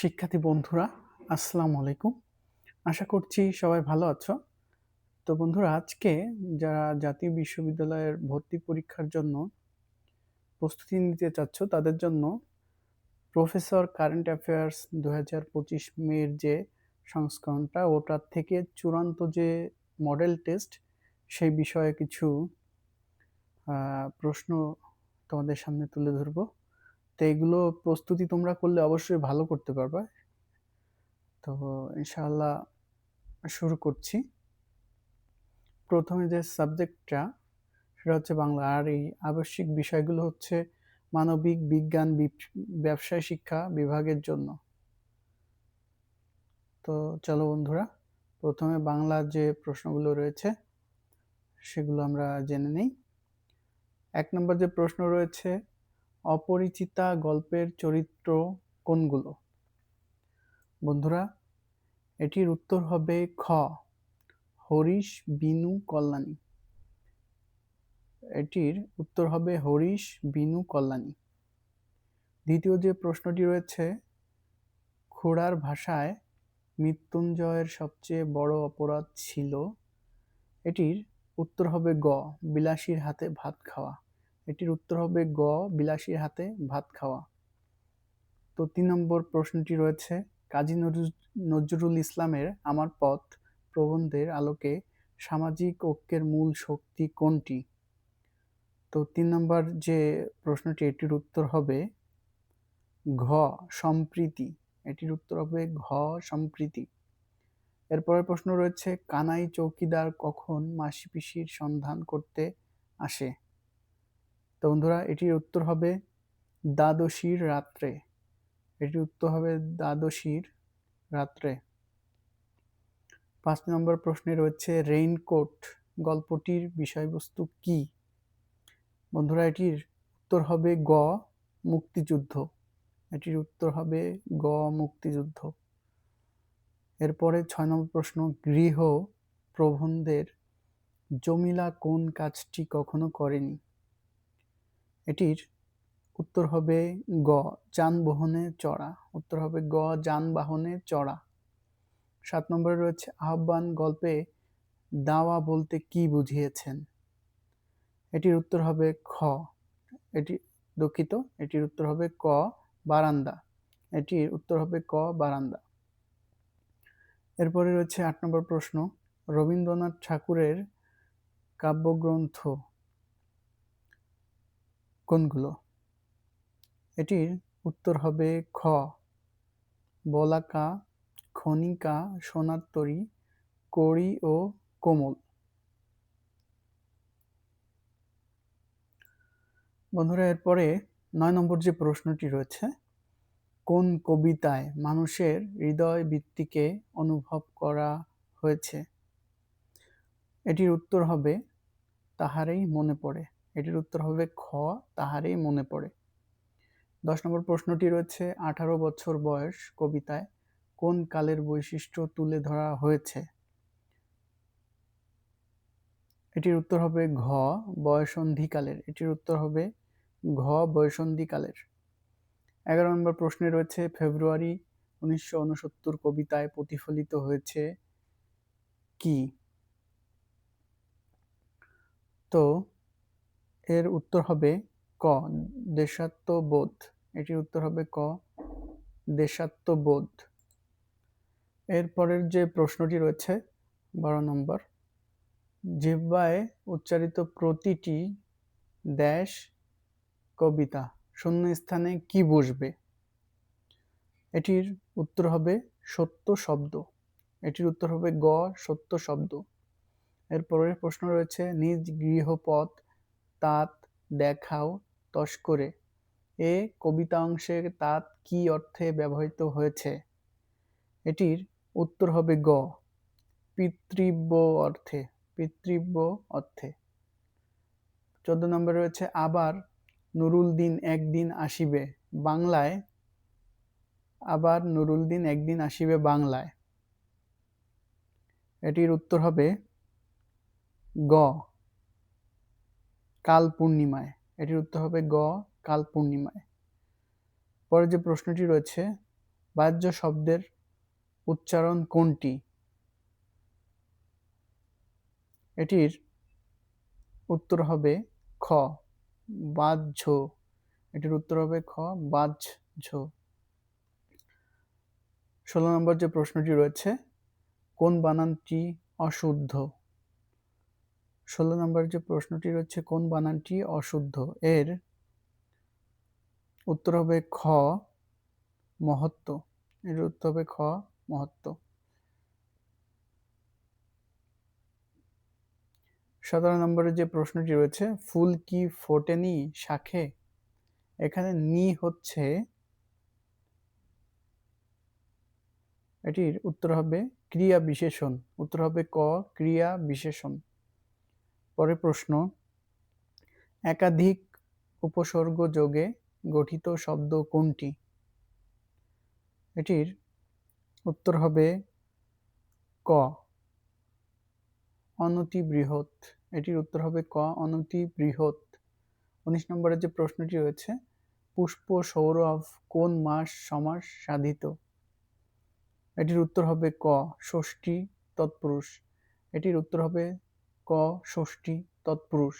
শিক্ষার্থী বন্ধুরা, আসসালামু আলাইকুম। আশা করছি সবাই ভালো আছো। তো বন্ধুরা, আজকে যারা জাতীয় বিশ্ববিদ্যালয়ের ভর্তি পরীক্ষার জন্য প্রস্তুতি নিতে চাচ্ছ, তাদের জন্য প্রফেসর কারেন্ট অ্যাফেয়ার্স দু হাজার পঁচিশ মের যে সংস্করণটা ওটার থেকে চূড়ান্ত যে মডেল টেস্ট, সেই বিষয়ে কিছু প্রশ্ন তোমাদের সামনে তুলে ধরবো। তো এগুলো প্রস্তুতি তোমরা করলে অবশ্যই ভালো করতে পারবে। তো ইনশাআল্লাহ শুরু করছি। প্রথমে যে সাবজেক্টটা, সেটা হচ্ছে বাংলা। আর এই আবশ্যিক বিষয়গুলো হচ্ছে মানবিক বিজ্ঞান ব্যবসায় শিক্ষা বিভাগের জন্য। তো চলো বন্ধুরা, প্রথমে বাংলার যে প্রশ্নগুলো রয়েছে, সেগুলো আমরা জেনে নিই। এক নম্বর যে প্রশ্ন রয়েছে অপরিচিতা গল্পের চরিত্র কোনগুলো? বন্ধুরা, এটির উত্তর হবে খ, হরিশ বিনু কল্যাণী। এটির উত্তর হবে হরিশ বিনু কল্যাণী। দ্বিতীয় যে প্রশ্নটি রয়েছে, খোড়ার ভাষায় মৃত্যুঞ্জয়ের সবচেয়ে বড় অপরাধ ছিল, এটির উত্তর হবে গ, বিলাসীর হাতে ভাত খাওয়া। এটির উত্তর হবে গ, বিলাসীর হাতে ভাত খাওয়া। তো তিন নম্বর প্রশ্নটি রয়েছে, কাজী নজরুল ইসলামের আমার পথ প্রবন্ধের আলোকে সামাজিক ঐক্যের মূল শক্তি কোনটি? তো তিন নম্বর যে প্রশ্নটি, এটির উত্তর হবে ঘ, সম্প্রীতি। এটির উত্তর হবে ঘ, সম্প্রীতি। এরপরের প্রশ্ন রয়েছে, কানাই চৌকিদার কখন মাসি পিসির সন্ধান করতে আসে? তো বন্ধুরা, এটির উত্তর হবে দ্বাদশীর রাত্রে। এটির উত্তর হবে দ্বাদশীর রাত্রে। পাঁচ নম্বর প্রশ্নে রয়েছে রেইনকোট গল্পটির বিষয়বস্তু কি? বন্ধুরা, এটির উত্তর হবে গ, মুক্তিযুদ্ধ। এটির উত্তর হবে গ, মুক্তিযুদ্ধ। এরপরে ছয় নম্বর প্রশ্ন, গৃহ প্রবন্ধের জমিলা কোন কাজটি কখনো করেনি? এটির উত্তর হবে গ, যানবাহনে চড়া। উত্তর হবে গ, যানবাহনে চড়া। সাত নম্বরে রয়েছে আহ্বান গল্পে দাওয়া বলতে কি বুঝিয়েছেন? এটির উত্তর হবে খ। এটি দুঃখিত, এটির উত্তর হবে ক, বারান্দা। এটির উত্তর হবে ক, বারান্দা। এরপরে রয়েছে আট নম্বর প্রশ্ন, রবীন্দ্রনাথ ঠাকুরের কাব্যগ্রন্থ। কোনগুলো? এটির উত্তর হবে খ। বলাকা, খনিকা সোনাত্তরী কড়ি ও কোমল। বন্ধুরা, এরপরে নয় নম্বর যে প্রশ্নটি রয়েছে, কোন কবিতায় মানুষের হৃদয় বৃত্তিকে অনুভব করা হয়েছে? এটির উত্তর হবে, তাহারেই মনে পড়ে। এটির উত্তর হবে খ, তাহারেই মনে পড়ে। দশ নম্বর প্রশ্নটি রয়েছে, আঠারো বছর বয়স কবিতায় কোন কালের বৈশিষ্ট্য তুলে ধরা হয়েছে? এটির উত্তর হবে ঘ বয়সন্ধিকালের এটির উত্তর হবে ঘ বয়সন্ধিকালের এগারো নম্বর প্রশ্নে রয়েছে, ফেব্রুয়ারি উনিশশো উনসত্তর কবিতায় প্রতিফলিত হয়েছে কি? তো এর উত্তর হবে ক, দেশাত্মবোধ। এটির উত্তর হবে ক, দেশাত্মবোধ। এরপরের যে প্রশ্নটি রয়েছে, বারো নম্বর, জিহ্বায় উচ্চারিত প্রতিটি দেশ, কবিতা শূন্য স্থানে কি বসবে? এটির উত্তর হবে সত্য শব্দ। এটির উত্তর হবে গ, সত্য শব্দ। এরপরের প্রশ্ন রয়েছে, নিজ গৃহপথ তাঁত দেখাও তস্করে। এ কবিতা অংশে তাঁত কি অর্থে ব্যবহৃত হয়েছে? এটির উত্তর হবে গ, পিতৃব্য অর্থে পিতৃব্য অর্থে। চোদ্দ নম্বরে রয়েছে, আবার নুরুল দিন একদিন আসিবে বাংলায়, আবার নুরুল দিন একদিন আসিবে বাংলায়। এটির উত্তর হবে গ কাল পূর্ণিমায়। এটির উত্তর হবে গ, কাল পূর্ণিমায়। পরে যে প্রশ্নটি রয়েছে, বাহ্য শব্দের উচ্চারণ কোনটি? এটির উত্তর হবে খ, বাহ্য। এটির উত্তর হবে খ, বাহ্য। ষোলো নম্বর যে প্রশ্নটি রয়েছে, কোন বানানটি অশুদ্ধ? ষোলো নম্বর যে প্রশ্নটি রয়েছে, কোন বানানটি অশুদ্ধ? এর উত্তর হবে খ, মহত্ব। এর উত্তর হবে খ, মহত্ব। সতেরো নম্বরের যে প্রশ্নটি রয়েছে, ফুল কি ফোটেনি শাখে? এখানে নি হচ্ছে, এটির উত্তর হবে ক্রিয়া বিশেষণ। উত্তর হবে ক, ক্রিয়া বিশেষণ। পরের প্রশ্ন, একাধিক উপসর্গ যোগে গঠিত শব্দ কোনটি? এটির উত্তর হবে ক অনতি বৃহৎ এটির উত্তর হবে ক অনতি বৃহৎ উনিশ নম্বরের যে প্রশ্নটি রয়েছে, পুষ্প সৌরভ কোন মাস সমাস সাধিত? এটির উত্তর হবে ক, ষষ্ঠী তৎপুরুষ। এটির উত্তর হবে ক ষষ্ঠী তৎপুরুষ।